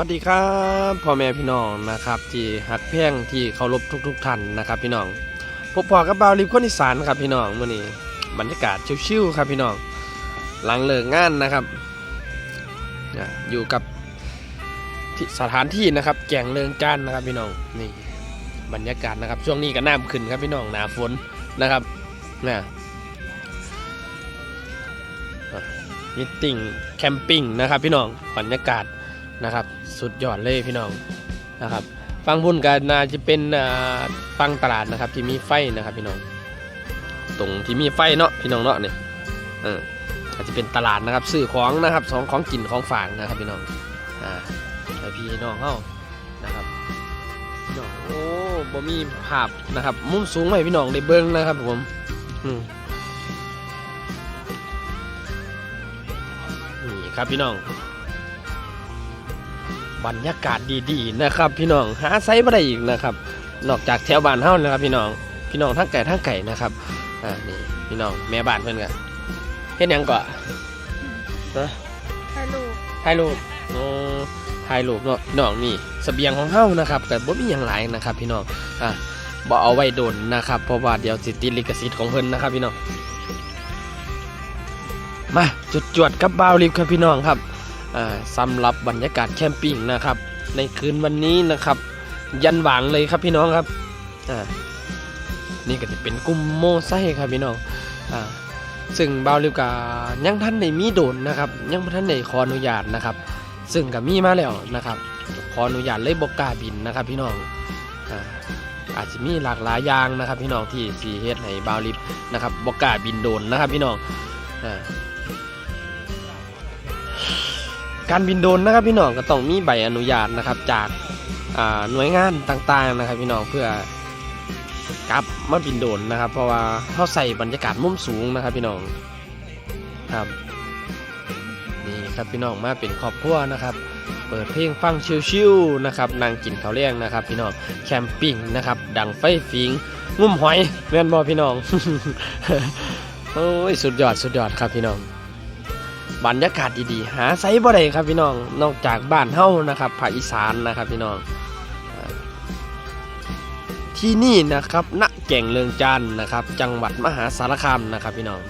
วัสดีครับพ่อแม่พี่น้องนะครับที่หักแพ่งที่เคารพทุกๆท่านนะครับพี่น้องพบพอกับบาวริบคนอีสานครับพี่น้องมื่อนี้บรรยากาศชิวๆครับพี่น้อง หลังเลิกงานนะครับอยู่กับสถานที่นะครับ แก่งเลิงจ้านนะครับพี่น้องนี่บรรยากาศนะครับ ช่วงนี้ก็น้ำขึ้นครับพี่น้องหนาฝนนะครับนะมิทติ้งแคมปิ้งนะครับพี่น้องบรรยากาศ นะครับ สุดยอดเลยพี่น้องนะครับฟังพุ่นกันน่าจะเป็นฟังตลาดนะครับ ที่มีไฟนะครับพี่น้อง ตรงที่มีไฟเนาะพี่น้องเนาะเนี่ยเอออาจจะเป็นตลาดนะครับซื้อของนะครับสองของกินของฝากนะครับพี่น้องอ่าให้พี่น้องเข้านะครับพี่น้องโอ้บ่มีภาพนะครับ มุมสูงให้พี่น้องได้เบิ้งนะครับผมนี่ครับพี่น้อง บรรยากาศดีๆนะครับ พี่น้องหาไซส์ไม่ได้อีกนะครับ นอกจากแถวบ้านเฮานะครับ พี่น้องพี่น้องทั้งไก่ทั้งไก่นะครับอ่านี่พี่น้องแม่บ้านเพื่อนกันเฮ็ดหยังก่อนนะฮัลโหลถ่ายรูปโอ้ถ่ายรูปเนาะพี่น้องนี่เสบียงของเฮานะครับแต่บ่มีหยังหลายนะครับ พี่น้องอะบ่เอาไว้โดนนะครับ เพราะว่าเดี๋ยวสิติดลิขสิทธิ์ของเพิ่นนะครับ พี่น้องมาจุดจวดๆกับบาวลิฟครับพี่น้องครับอ่า สำหรับบรรยากาศแคมปิ้งนะครับ ในคืนวันนี้นะครับ ยันหวางเลยครับพี่น้องครับนี่ก็จะเป็นกุมโมไซครับพี่น้องอ่าซึ่งบาวลิวกายังท่านในมีโดนนะครับ ยังท่านในขออนุญาตนะครับ ซึ่งก็มีมาแล้วนะครับขออนุญาตเลยบกล้าบินนะครับ พี่น้องอ่าอาจจะมีหลากหลายอย่างนะครับ พี่น้องที่สีเฮ็ดให้บาวลิฟนะครับบกล้าบินโดนนะครับ พี่น้องอ่า การบินโดรนนะครับพี่น้องก็ต้องมีใบอนุญาตนะครับจากาหน่วยงานต่างๆนะครับ พี่น้องเพื่อกลับมาบินโดรนนะครับ เพราะว่าเขาใส่บรรยากาศมุมสูงนะครับ พี่น้องครับนี่ครับพี่น้องมาเป็นครอบครัวนะครับ เปิดเพลงฟังชิวๆนะครับนั่งกินข้าวเลี้ยงนะครับ พี่น้องแคมปิ้งนะครับ ดังไฟฟิงงุ่มหอยแม่นบอพี่น้องโอ้ยสุดยอดสุดยอดครับพี่น้อง บรรยากาศดีๆ หาไซบ่ได้ครับพี่น้อง นอกจากบ้านเฮานะครับภาคอีสานนะครับพี่น้อง ที่นี่นะครับณแก่งเลืองจันทน์นะครับ จังหวัดมหาสารคามนะครับพี่น้อง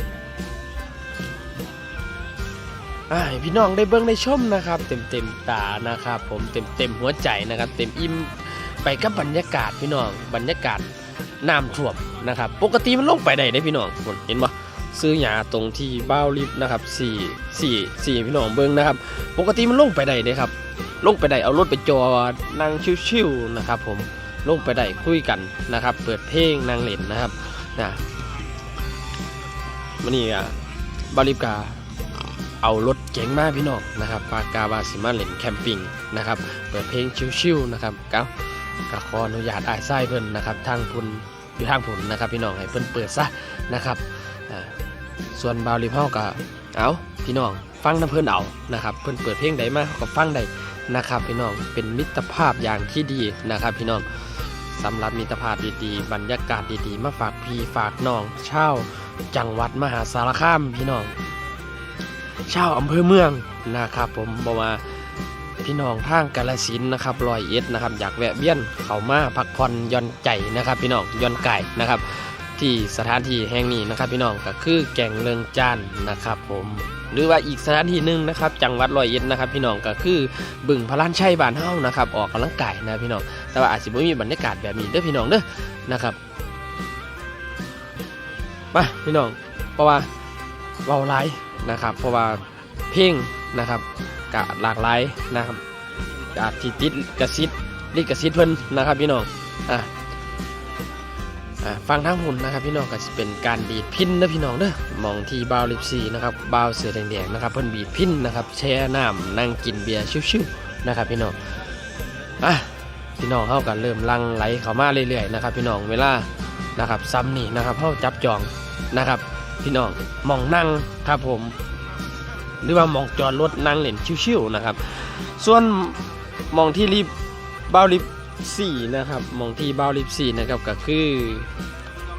อ่าให้พี่น้องได้เบิ่งได้ชมนะครับ เต็มเต็มตานะครับ ผมเต็มเต็มหัวใจนะครับ เต็มอิ่มไปกับบรรยากาศพี่น้องบรรยากาศน้ำท่วมนะครับ ปกติมันลงไปได้ได้พี่น้องเห็นบ่ ซื้อหยาตรงที่เบ้าลิฟต์นะครับสี่สี่สี่พี่น้องเบิ้งนะครับ ปกติมันลงไปได้เลยครับ ลงไปได้เอารถไปจอนั่งชิวๆนะครับ ผมลงไปได้คุยกันนะครับ เปิดเพลงนั่งเล่นนะครับนะมันนี่อะบาลิฟกาเอารถเก๋งมาพี่น้องนะครับปากกาวาสิมาเล่นแคมปิ้งนะครับเปิดเพลงชิวๆนะครับก้าวก็ขออนุญาตอ้ายไส้เพิ่นนะครับ ทางพุ่นอยู่ทางพุ่นนะครับ พี่น้องให้เพิ่นเปิดซะนะครับ ส่วนบาวลิเฮาก็เอาพี่น้องฟังน้ำเพิ่นเอานะครับ เพิ่นเปิดเพลงใดมาก็ฟังได้นะครับ พี่น้องเป็นมิตรภาพอย่างที่ดีนะครับ พี่น้องสำหรับมิตรภาพดีๆ บรรยากาศดีๆ มาฝากพี่ฝากน้องชาวจังหวัดมหาสารคามพี่น้องชาวอำเภอเมืองนะครับ ผมบอกว่าพี่น้องทางกาลสินนะครับรอยเอ็ดนะครับอยากแวะเวียนเข้ามาพักผ่อนย่อนใจนะครับ พี่น้องย่อนไก่นะครับ ที่สถานที่แห่งนี้นะครับพี่น้องก็คือแก่งเลิงจานนะครับผมหรือว่าอีกสถานที่หนึ่งนะครับจังหวัดร้อยเอ็ดนะครับพี่น้องก็คือบึงพระลานชัยบ้านเฮานะครับออกกำลังกายนะพี่น้องแต่ว่าอาจจะไม่มีบรรยากาศแบบนี้เด้อพี่น้องเด้อนะครับมาพี่น้องเพราะว่าเว้าหลายนะครับ เพราะว่าเพลงนะครับกะหลากหลายนะครับกะที่ติดกระซิดลิกระซิดเพิ่นนะครับพี่น้องอะ ฟังทั้งหุ่นนะครับพี่น้องก็จะเป็นการบีดพินนะพี่น้องเด้อมองที่บาวลิปซีนะครับบาวเสือแดงๆนะครับเพิ่นบีดพินนะครับแช่น้ำนั่งกินเบียร์ชิวๆนะครับพี่น้องอะพี่น้องเข้ากันเริ่มลังไหลเข้ามาเรื่อยๆนะครับพี่น้องเวลานะครับซ้ำนี่นะครับเข้าจับจองนะครับ พี่น้องมองนั่งครับผม หรือว่ามองจอดรถนั่งเล่นชิวๆนะครับ ส่วนมองที่รีบบาวลิป สี่นะครับหมองที่บ้าวลิฟสี่นะครับก็คือ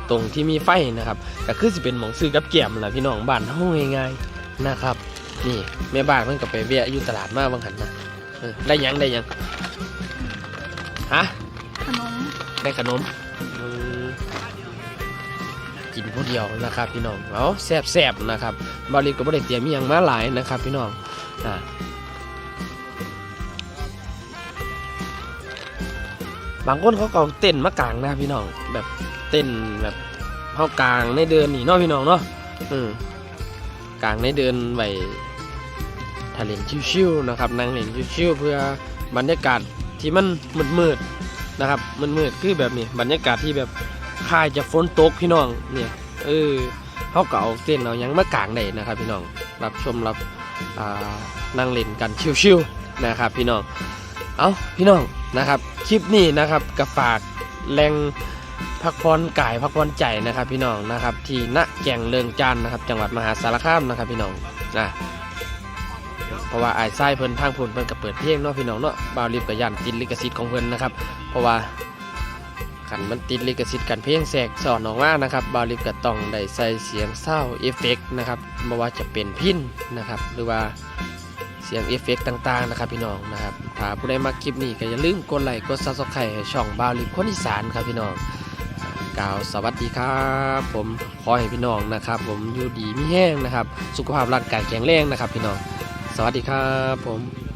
ตรงที่มีไฟนะครับก็คือสิเป็นหมองซื้อกับแก้มแหละพี่น้องบ้านเฮาง่ายๆนะครับ นี่แม่บ้านเพิ่นก็ไปแวะอยู่ตลาดมาบางหันนะเออได้หยังได้หยังฮะขนมได้ขนมอืมกินผู้เดียวนะครับ พี่น้องเอาแซ่บๆนะครับบาลิก็บ่ได้เตรียมอหยังมาหลายนะครับ พี่น้องอ่า บางคนเขาก็เอาเต้นมากลางนะพี่น้องแบบเต้นแบบเฮากลางในเดินนี่เนาะพี่น้องเนาะอืมกลางในเดินไว้ถ้าเลชิวๆนะครับนั่งเล่นชิวๆเพื่อบรรยากาศที่มันมืดๆนะครับมันมืดคือแบบนี้บรรยากาศที่แบบคลายจะฝนตกพี่น้องเนี่ยเออเขาเก่าเต้นเรายังมากลางได้นะครับ พี่น้องรับชมรับอ่านั่งเล่นกันชิวๆนะครับ พี่น้องเอาพี่น้อง นะครับคลิปนี้นะครับก็ฝากแรงพักผ่อนกายพักผ่อนใจนะครับ พี่น้องนะครับ ที่ณแก่งเลิงจันทน์นะครับ จังหวัดมหาสารคามนะครับพี่น้องนะเพราะว่าไอ้ไส้เพิ่นทางพุ่นเพิ่นก็เปิดเพลงเนาะพี่น้องเนาะบาวรีบกับยันติดลิขสิทธิ์ของเพิ่นนะครับ เพราะว่าขันมันติดลิขสิทธิ์กันเพลงแสกสอนออกมานะครับบาวลิฟก็ต้องได้ใส่เสียงเศร้าเอฟเฟกต์นะครับไม่ว่าจะเป็นพินนะครับ หรือว่า เสียงเอฟเฟกต์ต่างๆนะครับพี่น้องนะครับถ้าผู้ใดมาคลิปนี้ก็อย่าลืมกดไลค์กดซับสไครต์ช่องบาวลิฟคนอีสานครับพี่น้องกล่าวสวัสดีครับ ผมขอให้พี่น้องนะครับ ผมอยู่ดีมีแห้งนะครับ สุขภาพร่างกายแข็งแรงนะครับพี่น้อง สวัสดีครับผม